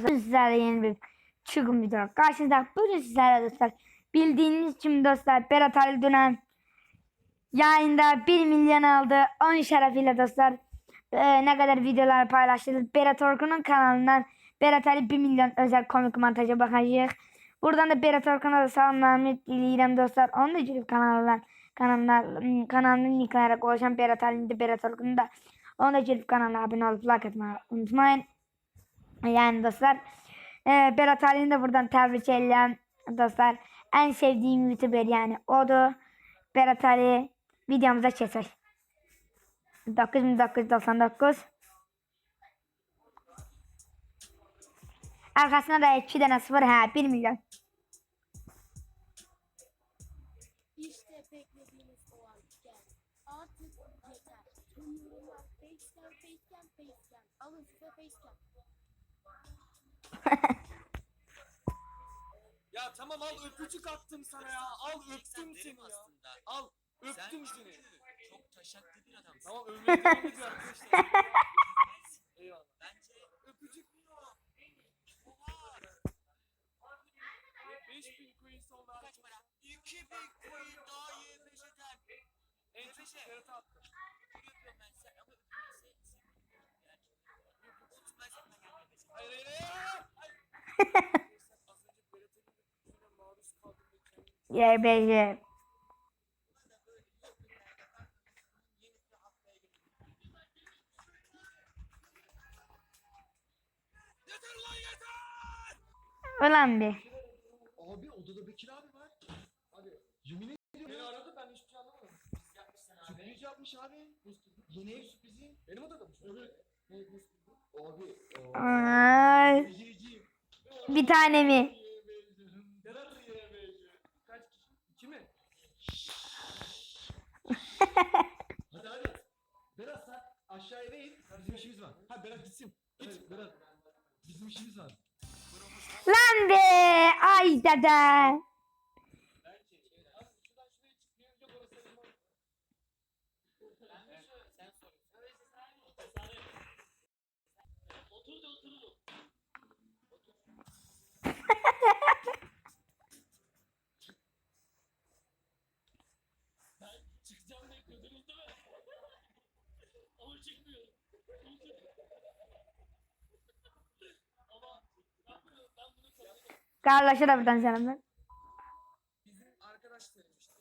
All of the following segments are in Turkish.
Bugün sizlerle yeni bir çıkım video. Karşınızda bugün sizlerle dostlar. Bildiğiniz için dostlar Berat Ali dönem yayında 1 milyon aldı. 10 şerefiyle dostlar. Ee, ne kadar videolar paylaştı. Berat Orkun'un kanalından Berat Ali 1 milyon özel komik montaja bakacağız. Buradan da Berat Orkun'a da selamlarımı dileyim dostlar. Onun da YouTube kanalından kanalına, kanalının linklere oluşan Berat Ali'nin de Berat Orkun'un da onun da YouTube kanalına abone olup like atmayı unutmayın. Yani dostlar e, Berat Ali'ni de buradan tebrik ederim dostlar. En sevdiğim YouTuber yani odu. Berat Ali videomuza geçer. 9999 Arkasına da 2 tane 0 ha 1 milyon. İşte beklediğiniz o an geldi. Artık yeter. Tüm facecam, facecam, facecam. Alın size facecam. Ya tamam al öpücük attım sana ya. Al öptüm seni ya. aslında. Al öptüm seni. çok taşaklı bir adamsın. Tamam övmeye devam ediyor arkadaşlar. Eyvallah. Bence Öpücük. Oha! 5000 coin sonra Kaç para? 2000 coin daha YBJ'den. en çok Berat'a attım. Bunu yapıyorum ben sen ama öpülürse yani. Unutmaz ben gelmedim. Hayır hayır hayır. hayır. Az önce Berat'ın öpücüğüne maruz kaldım Yeter ulan bir. Abi odada Bekir abi var. Abi yemin ediyorum. Beni aradı ben hiçbir şey anlamadım. Abi. Sürpriz yapmış abi. Yeni ev sürprizi. Benim odada mı? Evet. Abi. Ay, Becericiyim. bir tane mi? Berat YBC. Kaç kişi? İki mi? Hadi hadi. Berat sen aşağı eve in. Bizim işimiz var. Ha Berat gitsin. Evet Berat. Bizim işimiz var. Lan be. Ay dede. Abi şuradan şuraya çık. Bir önce burası sayılmaz. Ben de şu sen sor. Otur da oturalım. Ben çıkacağım bekliyordunuz değil mi? Ama çıkmıyorum. Ama ben bunu, ben bunu kabul ediyorum. Kardeşe de buradan selamlar. Bizim arkadaş söylemişti.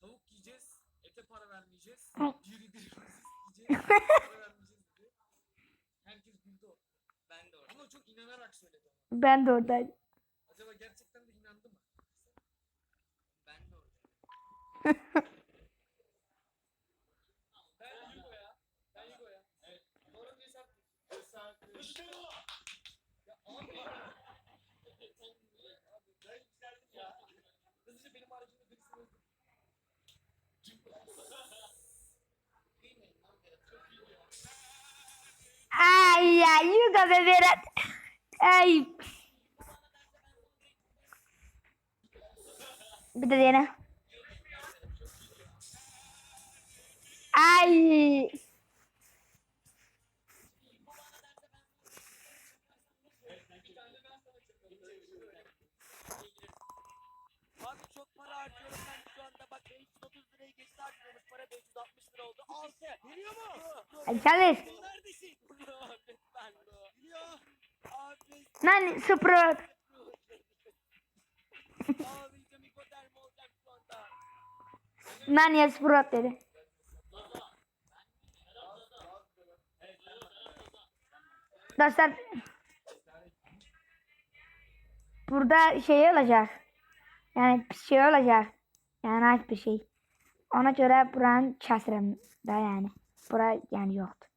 Tavuk yiyeceğiz, ete para vermeyeceğiz. Diri diri yiyeceğiz, para vermeyeceğiz dedi. Herkes güldü. Ben de orada. Ama çok inanarak söyledi. Ben de oradaydım. Acaba gerçekten de inandı mı? Ben de orada. Ben Yugo ya. Ben Yugo ya. Evet. Doğru bir hesap. Hesap. İşte bu. Ya abi. abi ben yükseldim ya. Hızlıca benim haricimde birisini öldürdüm. Bilmeyin lan Berat. Çok iyi ya. Ay ya Yugo be Berat. Ay. Bir de dene. Ay. Bir tane ben sana çakıyorum. Abi çok para harcıyorum ben şu anda bak 530 lirayı geçti harcıyormuş para 560 lira oldu. Al sen. Geliyor mu? Ay çalış. Şu anda. Lan ya Sprot dedi. Dostlar burada şey olacak. Yani bir şey olacak. Yani az bir şey. Ona göre buranın kəsirəm da yani. Bura yani yoktu.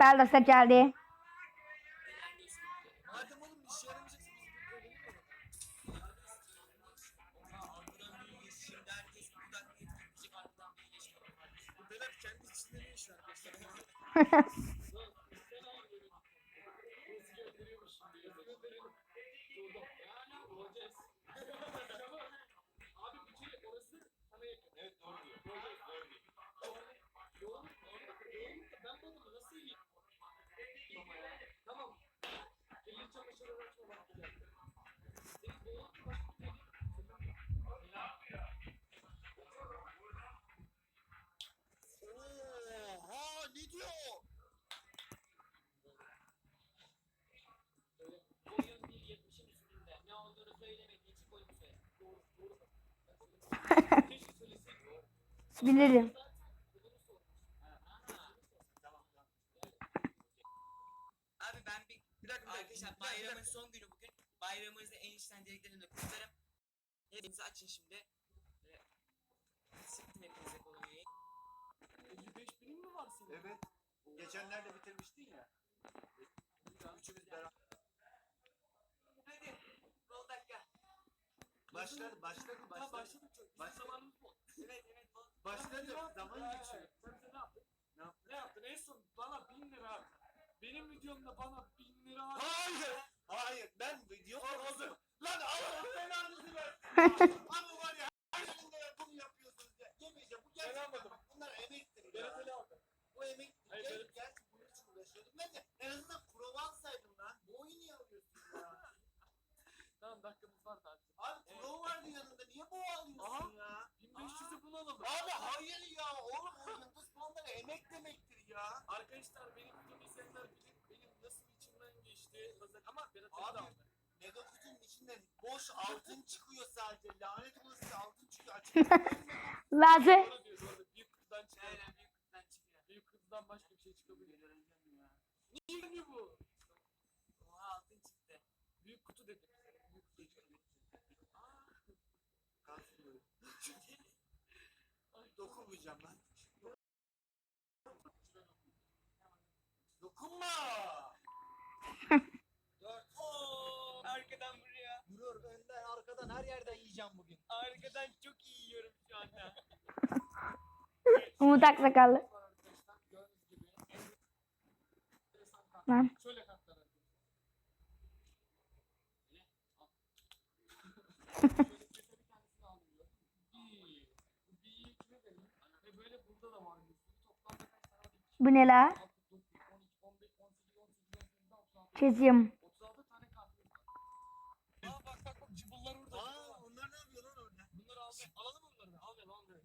Bəli dostlar geldi. Madem oğlum bir şey yaramayacaksa biz bir ölelim o zaman. Oha arkadan biri geçti şimdi herkes bir dakika yetişecek arkadan biri geçti. Bu Berat kendi içinde ne iş var arkadaşlar? Bilirim. Abi ben bir, Bir dakika, arkadaşlar bayramın son günü bugün. Bayramınızı en içten dileklerimle kutlarım. Hepinizi açın şimdi. Sıktım hepinize kolonyayı. 55 binim mi var senin? Evet. Geçenlerde bitirmiştin ya. Üçümüz beraber. Hadi. Bol dakika. Başladı, başladı, başladı. başladık çok. Bizim Başladı. zamanımız bu. Evet evet. Bol. Başladı, zaman geçiyor. Sen bize ne yaptın? Ne yaptın? Ne yaptın? En son bana 1000 lira at. Benim videomda bana 1000 lira at. Hayır, hayır. Ben video oldu. Lan Allah belanızı versin. Abi var ya, her yerinde bunu yapıyorsunuz ya. Yemeyeceğim, bu gerçekten anladım. bak, bunlar emektir Berat ya. Ali aldı. Bu emektir. Hayır, Gel, Berat- gerçi bunun için uğraşıyordum. Ben de en azından prova alsaydım lan. Bu oyunu niye alıyorsun ya? Tamam dakikamız var da. Abi prova vardı yanında, niye bu alıyorsun ya? 1500'ü bulalım. Abi hayır ya, oğlum o yıldız puanları emek demektir ya. Arkadaşlar benim videomu izleyenler bilir benim nasıl içimden geçti. Özel- Ama Berat Ali de Abi. aldı. Mega kutunun içinden boş altın çıkıyor sadece. Lanet olası altın çıkıyor. Doğru. Büyük kutudan çıkıyor. Aynen büyük kutudan çıkıyor. Büyük kutudan başka bir şey çıkabilir. Niye mi bu? Oha altın çıktı. Büyük kutu dedim. Büyük kutu çıktı. Kalsın böyle. Dokunmayacağım lan. Dokunma. Arkadan her yerden yiyeceğim bugün. Arkadan çok iyi yiyorum şu anda. Umut Aksakallı. Lan. Şöyle arkadaşlar. Böyle, al. Şöyle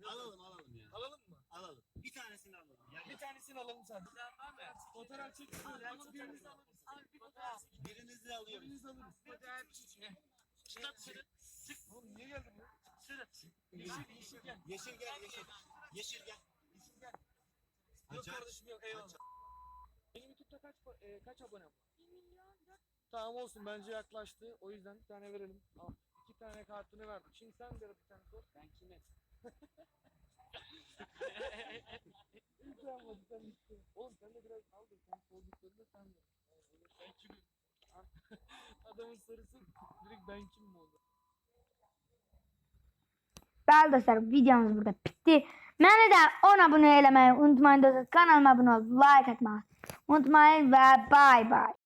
Alalım alalım ya. Alalım mı? Alalım. Bir tanesini alalım. Ya, Bir tanesini alalım mı? Fotoğraf çekiyoruz. Ama birinizi alırız. Abi bir fotoğraf çekin. birinizi alıyoruz. Birinizi alırız. Fotoğraf çekin. Çıkart sırı. Çık. Oğlum niye geldin ya? Sırı. Yeşil yeşil gel. Yeşil gel yeşil. Yeşil gel. Yeşil gel. Yok kardeşim yok eyvallah. Benim YouTube'da kaç e, kaç abonem var? 1 milyon Tamam olsun bence yaklaştı. O yüzden bir tane verelim. Al. İki tane kartını verdim. Şimdi sen de bir tane sor. Ben kime? İlk yapmadı sen işte. Oğlum sen de biraz al da sen sorduklarında sen de. Yani kimim? Adamın sorusu direkt ben kimim oldu. Dostlar videomuz burada bitti. Beni de 10 abone eləmeyi unutmayın dostlar. Kanalıma abone ol, like atmayı unutmayın ve bay bay.